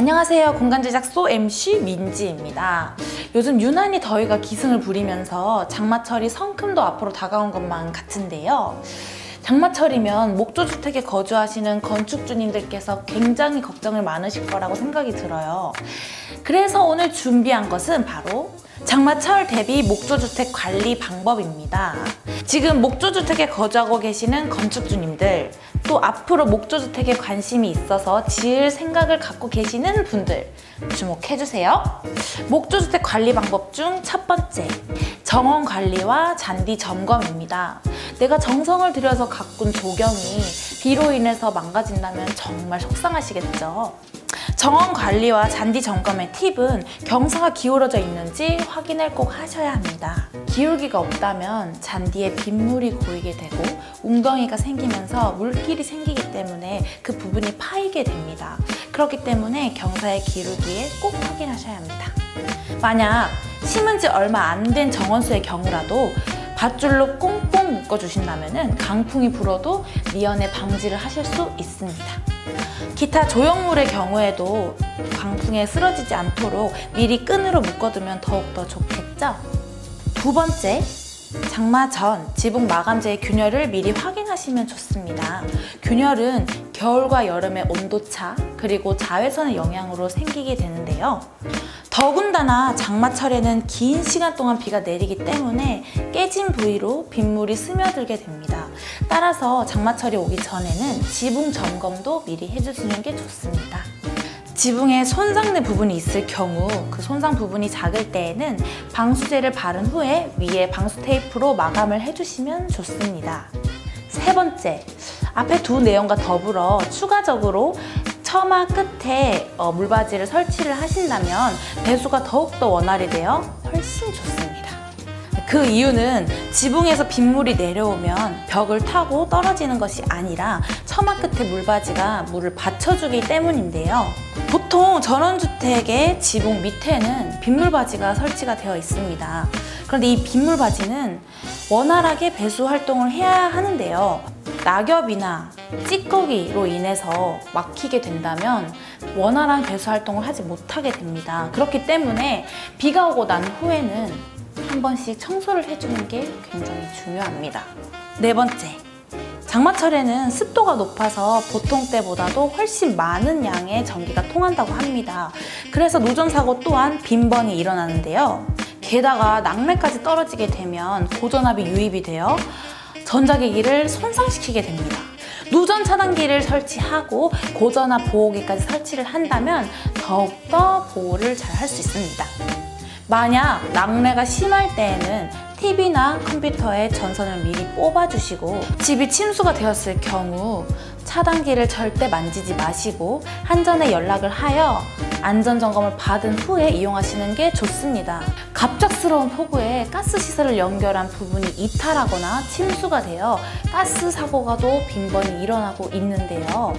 안녕하세요. 공간제작소 MC 민지입니다. 요즘 유난히 더위가 기승을 부리면서 장마철이 성큼도 앞으로 다가온 것만 같은데요. 장마철이면 목조주택에 거주하시는 건축주님들께서 굉장히 걱정을 많으실 거라고 생각이 들어요. 그래서 오늘 준비한 것은 바로 장마철 대비 목조주택 관리 방법입니다. 지금 목조주택에 거주하고 계시는 건축주님들, 또 앞으로 목조주택에 관심이 있어서 지을 생각을 갖고 계시는 분들 주목해주세요. 목조주택 관리 방법 중 첫 번째, 정원 관리와 잔디 점검입니다. 내가 정성을 들여서 가꾼 조경이 비로 인해서 망가진다면 정말 속상하시겠죠. 정원 관리와 잔디 점검의 팁은 경사가 기울어져 있는지 확인을 꼭 하셔야 합니다. 기울기가 없다면 잔디에 빗물이 고이게 되고 웅덩이가 생기면서 물길이 생기기 때문에 그 부분이 파이게 됩니다. 그렇기 때문에 경사의 기울기에 꼭 확인하셔야 합니다. 만약 심은 지 얼마 안 된 정원수의 경우라도 밧줄로 꽁꽁 묶어주신다면 강풍이 불어도 미연에 방지를 하실 수 있습니다. 기타 조형물의 경우에도 강풍에 쓰러지지 않도록 미리 끈으로 묶어두면 더욱더 좋겠죠? 두 번째, 장마 전 지붕 마감재의 균열을 미리 확인하시면 좋습니다. 균열은 겨울과 여름의 온도차 그리고 자외선의 영향으로 생기게 되는데요. 더군다나 장마철에는 긴 시간 동안 비가 내리기 때문에 깨진 부위로 빗물이 스며들게 됩니다. 따라서 장마철이 오기 전에는 지붕 점검도 미리 해주시는 게 좋습니다. 지붕에 손상된 부분이 있을 경우 그 손상 부분이 작을 때에는 방수제를 바른 후에 위에 방수 테이프로 마감을 해주시면 좋습니다. 세 번째, 앞에 두 내용과 더불어 추가적으로 처마 끝에 어, 물바지를 설치를 하신다면 배수가 더욱더 원활히 되어 훨씬 좋습니다. 그 이유는 지붕에서 빗물이 내려오면 벽을 타고 떨어지는 것이 아니라 처마 끝에 물바지가 물을 받쳐주기 때문인데요. 보통 전원주택의 지붕 밑에는 빗물바지가 설치가 되어 있습니다. 그런데 이 빗물바지는 원활하게 배수 활동을 해야 하는데요. 낙엽이나 찌꺼기로 인해서 막히게 된다면 원활한 배수 활동을 하지 못하게 됩니다. 그렇기 때문에 비가 오고 난 후에는 한 번씩 청소를 해주는 게 굉장히 중요합니다. 네 번째, 장마철에는 습도가 높아서 보통 때보다도 훨씬 많은 양의 전기가 통한다고 합니다. 그래서 누전사고 또한 빈번히 일어나는데요. 게다가 낙뢰까지 떨어지게 되면 고전압이 유입이 되어 전자기기를 손상시키게 됩니다. 누전 차단기를 설치하고 고전압 보호기까지 설치를 한다면 더욱더 보호를 잘 할 수 있습니다. 만약 낙뢰가 심할 때에는 TV나 컴퓨터에 전선을 미리 뽑아주시고 집이 침수가 되었을 경우 차단기를 절대 만지지 마시고 한전에 연락을 하여 안전점검을 받은 후에 이용하시는 게 좋습니다. 갑작스러운 폭우에 가스 시설을 연결한 부분이 이탈하거나 침수가 되어 가스 사고가 도 빈번히 일어나고 있는데요.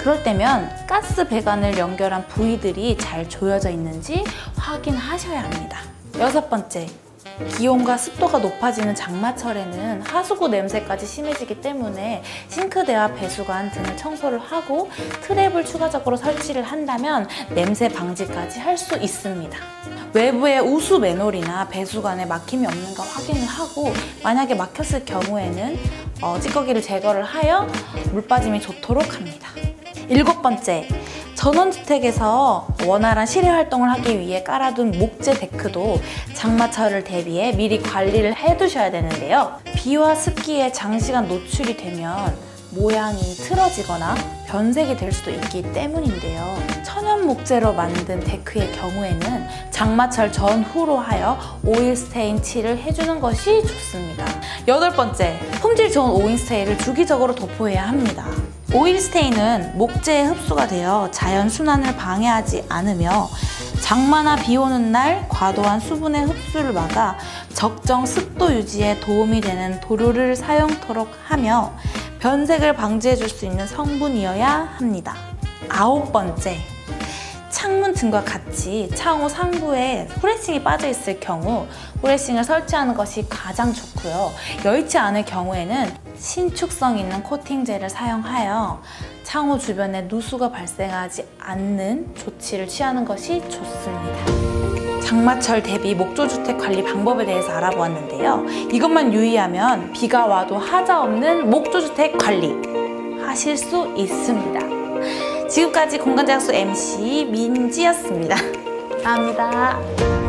그럴 때면 가스 배관을 연결한 부위들이 잘 조여져 있는지 확인하셔야 합니다. 여섯 번째, 기온과 습도가 높아지는 장마철에는 하수구 냄새까지 심해지기 때문에 싱크대와 배수관 등을 청소를 하고 트랩을 추가적으로 설치를 한다면 냄새 방지까지 할 수 있습니다. 외부에 우수 맨홀이나 배수관에 막힘이 없는가 확인을 하고 만약에 막혔을 경우에는 어, 찌꺼기를 제거를 하여 물 빠짐이 좋도록 합니다. 일곱 번째, 전원주택에서 원활한 실외 활동을 하기 위해 깔아둔 목재 데크도 장마철을 대비해 미리 관리를 해두셔야 되는데요. 비와 습기에 장시간 노출이 되면 모양이 틀어지거나 변색이 될 수도 있기 때문인데요. 천연 목재로 만든 데크의 경우에는 장마철 전후로 하여 오일 스테인 칠을 해주는 것이 좋습니다. 여덟 번째, 품질 좋은 오일 스테인을 주기적으로 도포해야 합니다. 오일 스테인은 목재에 흡수가 되어 자연 순환을 방해하지 않으며 장마나 비 오는 날 과도한 수분의 흡수를 막아 적정 습도 유지에 도움이 되는 도료를 사용토록 하며 변색을 방지해 줄 수 있는 성분이어야 합니다. 아홉 번째, 창문 등과 같이 창호 상부에 후레싱이 빠져 있을 경우 후레싱을 설치하는 것이 가장 좋고요. 여의치 않을 경우에는 신축성 있는 코팅제를 사용하여 창호 주변에 누수가 발생하지 않는 조치를 취하는 것이 좋습니다. 장마철 대비 목조주택 관리 방법에 대해서 알아보았는데요. 이것만 유의하면 비가 와도 하자 없는 목조주택 관리 하실 수 있습니다. 지금까지 공간제약소 MC 민지였습니다. 감사합니다.